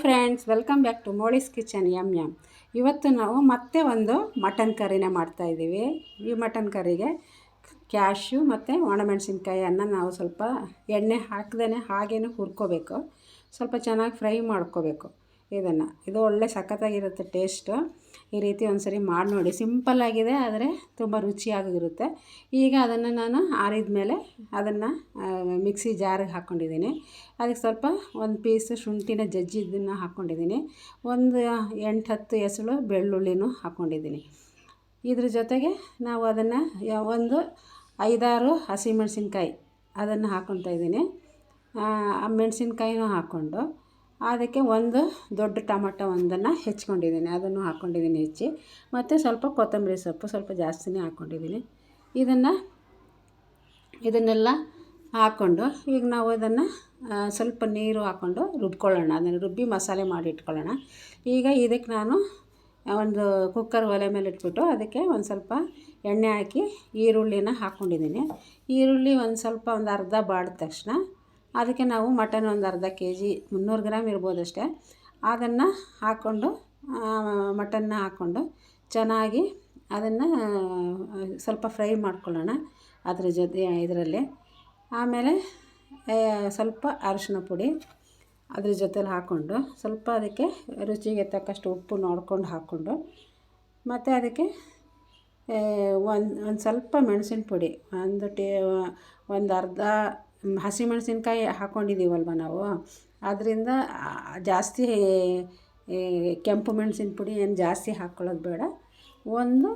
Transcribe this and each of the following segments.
Friends welcome back to Molly's kitchen M ಎಂ ಇವತ್ತು ನಾವು ಮತ್ತೆ ಒಂದು ಮಟನ್ ಕರೀನೇ ಮಾಡ್ತಾ ಇದ್ದೀವಿ. ಈ ಮಟನ್ ಕರಿಗೆ ಕ್ಯಾಶು ಮತ್ತು ಒಣಮೆಣಸಿನ್ಕಾಯಿಯನ್ನು ನಾವು ಸ್ವಲ್ಪ ಎಣ್ಣೆ ಹಾಕ್ದೇ ಹಾಗೇನು ಹುರ್ಕೋಬೇಕು. ಸ್ವಲ್ಪ ಚೆನ್ನಾಗಿ ಫ್ರೈ ಮಾಡ್ಕೋಬೇಕು. ಇದನ್ನು. ಇದು ಒಳ್ಳೆ ಸಖತ್ತಾಗಿರುತ್ತೆ ಟೇಸ್ಟು. ಈ ರೀತಿ ಒಂದು ಸರಿ ಮಾಡಿ ನೋಡಿ. ಸಿಂಪಲ್ಲಾಗಿದೆ ಆದರೆ ತುಂಬ ರುಚಿಯಾಗಿರುತ್ತೆ. ಈಗ ಅದನ್ನು ನಾನು ಆರಿದ ಮೇಲೆ ಅದನ್ನು ಮಿಕ್ಸಿ ಜಾರಿಗೆ ಹಾಕ್ಕೊಂಡಿದ್ದೀನಿ. ಅದಕ್ಕೆ ಸ್ವಲ್ಪ ಒಂದು ಪೀಸ್ ಶುಂಠಿನ ಜಜ್ಜಿದ್ದನ್ನು ಹಾಕ್ಕೊಂಡಿದ್ದೀನಿ. ಒಂದು ಎಂಟು ಹತ್ತು ಎಸಳು ಬೆಳ್ಳುಳ್ಳಿನೂ ಹಾಕ್ಕೊಂಡಿದ್ದೀನಿ. ಇದ್ರ ಜೊತೆಗೆ ನಾವು ಅದನ್ನು ಒಂದು ಐದಾರು ಹಸಿಮೆಣಸಿನ್ಕಾಯಿ ಅದನ್ನು ಹಾಕ್ಕೊತಾ ಇದ್ದೀನಿ. ಆ ಮೆಣಸಿನ್ಕಾಯಿನೂ ಹಾಕ್ಕೊಂಡು ಅದಕ್ಕೆ ಒಂದು ದೊಡ್ಡ ಟೊಮಟೊ ಒಂದನ್ನು ಹೆಚ್ಕೊಂಡಿದ್ದೀನಿ. ಅದನ್ನು ಹಾಕ್ಕೊಂಡಿದ್ದೀನಿ ಹೆಚ್ಚಿ. ಮತ್ತು ಸ್ವಲ್ಪ ಕೊತ್ತಂಬರಿ ಸೊಪ್ಪು ಸ್ವಲ್ಪ ಜಾಸ್ತಿನೇ ಹಾಕ್ಕೊಂಡಿದ್ದೀನಿ. ಇದನ್ನು, ಇದನ್ನೆಲ್ಲ ಹಾಕ್ಕೊಂಡು ಈಗ ನಾವು ಅದನ್ನು ಸ್ವಲ್ಪ ನೀರು ಹಾಕ್ಕೊಂಡು ರುಬ್ಕೊಳ್ಳೋಣ. ಅದನ್ನು ರುಬ್ಬಿ ಮಸಾಲೆ ಮಾಡಿ ಇಟ್ಕೊಳ್ಳೋಣ. ಈಗ ಇದಕ್ಕೆ ನಾನು ಒಂದು ಕುಕ್ಕರ್ ಒಲೆ ಮೇಲೆ ಇಟ್ಬಿಟ್ಟು ಅದಕ್ಕೆ ಒಂದು ಸ್ವಲ್ಪ ಎಣ್ಣೆ ಹಾಕಿ ಈರುಳ್ಳಿನ ಹಾಕ್ಕೊಂಡಿದ್ದೀನಿ. ಈರುಳ್ಳಿ ಒಂದು ಸ್ವಲ್ಪ ಒಂದು ಅರ್ಧ ಬಾಡಿದ ತಕ್ಷಣ ಅದಕ್ಕೆ ನಾವು ಮಟನ್ ಒಂದು ಅರ್ಧ ಕೆ ಜಿ, ಮುನ್ನೂರು ಗ್ರಾಮ್ ಇರ್ಬೋದಷ್ಟೇ ಅದನ್ನು ಹಾಕ್ಕೊಂಡು ಮಟನ್ನ ಹಾಕ್ಕೊಂಡು ಚೆನ್ನಾಗಿ ಅದನ್ನು, ಸ್ವಲ್ಪ ಫ್ರೈ ಮಾಡ್ಕೊಳ್ಳೋಣ ಅದ್ರ ಜೊತೆ, ಇದರಲ್ಲಿ. ಆಮೇಲೆ ಸ್ವಲ್ಪ ಅರಿಶಿನ ಪುಡಿ ಅದ್ರ ಜೊತೇಲಿ ಹಾಕ್ಕೊಂಡು, ಸ್ವಲ್ಪ ಅದಕ್ಕೆ ರುಚಿಗೆ ತಕ್ಕಷ್ಟು ಉಪ್ಪು ನೋಡ್ಕೊಂಡು ಹಾಕ್ಕೊಂಡು, ಮತ್ತು ಅದಕ್ಕೆ ಒಂದು ಒಂದು ಸ್ವಲ್ಪ ಮೆಣಸಿನ ಪುಡಿ, ಒಂದು ಟೇ, ಒಂದು ಅರ್ಧ ಹಸಿಮೆಣಸಿನ್ಕಾಯಿ ಹಾಕ್ಕೊಂಡಿದ್ದೀವಲ್ವ ನಾವು? ಅದರಿಂದ ಜಾಸ್ತಿ ಕೆಂಪು ಮೆಣಸಿನ ಪುಡಿ ಏನು ಜಾಸ್ತಿ ಹಾಕ್ಕೊಳ್ಳೋದು ಬೇಡ. ಒಂದು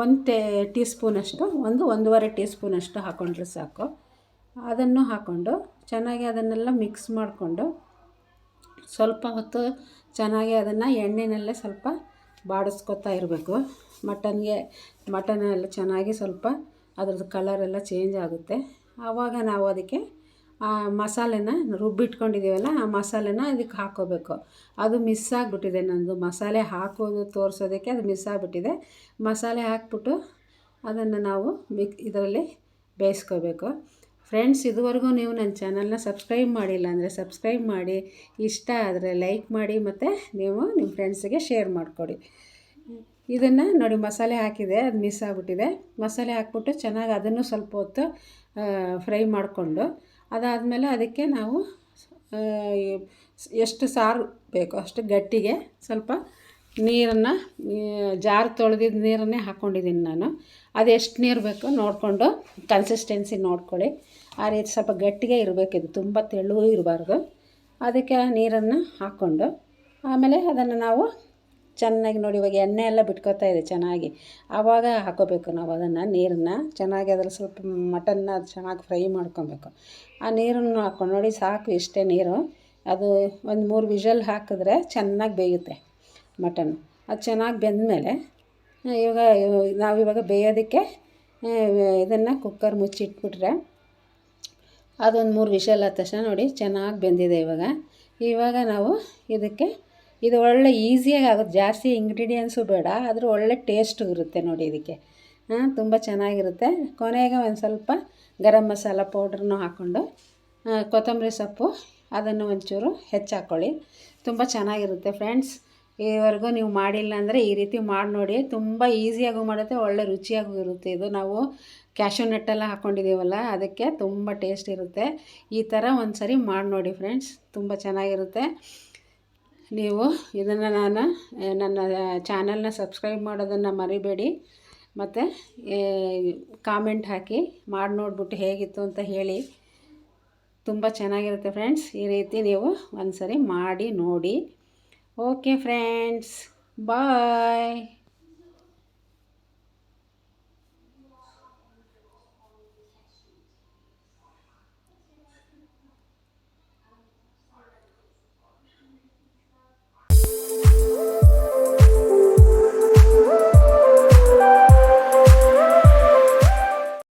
ಒಂದು ಟೇ ಟೀ ಸ್ಪೂನಷ್ಟು ಒಂದು ಒಂದೂವರೆ ಟೀ ಸ್ಪೂನಷ್ಟು ಹಾಕ್ಕೊಂಡ್ರೆ ಸಾಕು. ಅದನ್ನು ಹಾಕ್ಕೊಂಡು ಚೆನ್ನಾಗಿ ಅದನ್ನೆಲ್ಲ ಮಿಕ್ಸ್ ಮಾಡಿಕೊಂಡು ಸ್ವಲ್ಪ ಹೊತ್ತು ಚೆನ್ನಾಗಿ ಅದನ್ನು ಎಣ್ಣೆನಲ್ಲೇ ಸ್ವಲ್ಪ ಬಾಡಿಸ್ಕೊತಾ ಇರಬೇಕು. ಮಟನ್ಗೆ ಮಟನ್ ಎಲ್ಲ ಚೆನ್ನಾಗಿ ಸ್ವಲ್ಪ ಅದ್ರದ್ದು ಕಲರೆಲ್ಲ ಚೇಂಜ್ ಆಗುತ್ತೆ. ಆವಾಗ ನಾವು ಅದಕ್ಕೆ ಆ ಮಸಾಲೆನ ರುಬ್ಬಿಟ್ಕೊಂಡಿದ್ದೀವಲ್ಲ, ಆ ಮಸಾಲೆನ ಇದಕ್ಕೆ ಹಾಕ್ಕೋಬೇಕು. ಅದು ಮಿಸ್ ಆಗಿಬಿಟ್ಟಿದೆ ನನ್ನದು ಮಸಾಲೆ ಹಾಕೋದು ತೋರಿಸೋದಕ್ಕೆ ಅದು ಮಿಸ್ ಆಗಿಬಿಟ್ಟಿದೆ. ಮಸಾಲೆ ಹಾಕ್ಬಿಟ್ಟು ಅದನ್ನು ನಾವು ಮಿಕ್ ಇದರಲ್ಲಿ ಬೇಯಿಸ್ಕೋಬೇಕು. ಫ್ರೆಂಡ್ಸ್, ಇದುವರೆಗೂ ನೀವು ನನ್ನ ಚಾನಲ್ನ ಸಬ್ಸ್ಕ್ರೈಬ್ ಮಾಡಿಲ್ಲ ಅಂದರೆ ಸಬ್ಸ್ಕ್ರೈಬ್ ಮಾಡಿ, ಇಷ್ಟ ಆದರೆ ಲೈಕ್ ಮಾಡಿ, ಮತ್ತು ನೀವು ನಿಮ್ಮ ಫ್ರೆಂಡ್ಸಿಗೆ ಶೇರ್ ಮಾಡಿಕೊಡಿ. ಇದನ್ನು ನೋಡಿ ಮಸಾಲೆ ಹಾಕಿದೆ, ಅದು ಮಿಸ್ ಆಗಿಬಿಟ್ಟಿದೆ. ಮಸಾಲೆ ಹಾಕ್ಬಿಟ್ಟು ಚೆನ್ನಾಗಿ ಅದನ್ನು ಸ್ವಲ್ಪ ಹೊತ್ತು ಫ್ರೈ ಮಾಡಿಕೊಂಡು, ಅದಾದಮೇಲೆ ಅದಕ್ಕೆ ನಾವು ಎಷ್ಟು ಸಾರು ಬೇಕೋ ಅಷ್ಟು ಗಟ್ಟಿಗೆ ಸ್ವಲ್ಪ ನೀರನ್ನು ಜಾರ್ ತೊಳೆದಿದ್ದ ನೀರನ್ನೇ ಹಾಕ್ಕೊಂಡಿದ್ದೀನಿ ನಾನು. ಅದು ಎಷ್ಟು ನೀರು ಬೇಕೋ ನೋಡಿಕೊಂಡು ಕನ್ಸಿಸ್ಟೆನ್ಸಿ ನೋಡ್ಕೊಳ್ಳಿ. ಆ ರೀತಿ ಸ್ವಲ್ಪ ಗಟ್ಟಿಗೆ ಇರಬೇಕು ಇದು, ತುಂಬ ತೆಳು ಇರಬಾರ್ದು. ಅದಕ್ಕೆ ನೀರನ್ನು ಹಾಕ್ಕೊಂಡು, ಆಮೇಲೆ ಅದನ್ನು ನಾವು ಚೆನ್ನಾಗಿ ನೋಡಿ, ಇವಾಗ ಎಣ್ಣೆ ಎಲ್ಲ ಬಿಟ್ಕೋತಾ ಇದೆ ಚೆನ್ನಾಗಿ. ಆವಾಗ ಹಾಕೋಬೇಕು ನಾವು ಅದನ್ನು, ನೀರನ್ನು. ಚೆನ್ನಾಗಿ ಅದ್ರಲ್ಲಿ ಸ್ವಲ್ಪ ಮಟನ್ನ ಚೆನ್ನಾಗಿ ಫ್ರೈ ಮಾಡ್ಕೊಬೇಕು. ಆ ನೀರನ್ನು ಹಾಕ್ಕೊಂಡು ನೋಡಿ, ಸಾಕು ಇಷ್ಟೇ ನೀರು. ಅದು ಒಂದು ಮೂರು ವಿಷಲ್ ಹಾಕಿದ್ರೆ ಚೆನ್ನಾಗಿ ಬೇಯುತ್ತೆ ಮಟನ್. ಅದು ಚೆನ್ನಾಗಿ ಬೆಂದಮೇಲೆ, ಇವಾಗ ನಾವಿವಾಗ ಬೇಯೋದಕ್ಕೆ ಇದನ್ನು ಕುಕ್ಕರ್ ಮುಚ್ಚಿಟ್ಬಿಟ್ರೆ ಅದೊಂದು ಮೂರು ವಿಷಲ್ ಆದ ತಕ್ಷಣ ನೋಡಿ ಚೆನ್ನಾಗಿ ಬೆಂದಿದೆ ಇವಾಗ. ಇವಾಗ ನಾವು ಇದಕ್ಕೆ ಇದು ಒಳ್ಳೆ ಈಸಿಯಾಗಿ ಆಗುತ್ತೆ. ಜಾಸ್ತಿ ಇಂಗ್ರೀಡಿಯೆಂಟ್ಸು ಬೇಡ, ಆದರೂ ಒಳ್ಳೆ ಟೇಸ್ಟು ಇರುತ್ತೆ ನೋಡಿ ಇದಕ್ಕೆ. ಹಾಂ, ತುಂಬ ಚೆನ್ನಾಗಿರುತ್ತೆ. ಕೊನೆಗೆ ಒಂದು ಸ್ವಲ್ಪ ಗರಂ ಮಸಾಲ ಪೌಡ್ರನ್ನು ಹಾಕ್ಕೊಂಡು ಕೊತ್ತಂಬರಿ ಸೊಪ್ಪು, ಅದನ್ನು ಒಂಚೂರು ಹೆಚ್ಚಾಕ್ಕೊಳ್ಳಿ ತುಂಬ ಚೆನ್ನಾಗಿರುತ್ತೆ ಫ್ರೆಂಡ್ಸ್ ಈವರೆಗೂ ನೀವು ಮಾಡಿಲ್ಲ ಅಂದರೆ ಈ ರೀತಿ ಮಾಡಿ ನೋಡಿ. ತುಂಬ ಈಸಿಯಾಗೂ ಮಾಡುತ್ತೆ, ಒಳ್ಳೆ ರುಚಿಯಾಗೂ ಇರುತ್ತೆ ಇದು. ನಾವು ಕ್ಯಾಶು ನೆಟ್ಟೆಲ್ಲ ಹಾಕ್ಕೊಂಡಿದ್ದೀವಲ್ಲ ಅದಕ್ಕೆ ತುಂಬ ಟೇಸ್ಟ್ ಇರುತ್ತೆ. ಈ ಥರ ಒಂದು ಸರಿ ಮಾಡಿ ನೋಡಿ ಫ್ರೆಂಡ್ಸ್ ತುಂಬ ಚೆನ್ನಾಗಿರುತ್ತೆ. ನೀವು ಇದನ್ನು ನಾನು ನನ್ನ ಚಾನಲ್ನ ಸಬ್ಸ್ಕ್ರೈಬ್ ಮಾಡೋದನ್ನು ಮರಿಬೇಡಿ. ಮತ್ತು ಕಾಮೆಂಟ್ ಹಾಕಿ ಮಾಡಿ ನೋಡಿಬಿಟ್ಟು ಹೇಗಿತ್ತು ಅಂತ ಹೇಳಿ. ತುಂಬ ಚೆನ್ನಾಗಿರುತ್ತೆ ಫ್ರೆಂಡ್ಸ್, ಈ ರೀತಿ ನೀವು ಒಂದು ಸರಿ ಮಾಡಿ ನೋಡಿ. Okay friends, bye.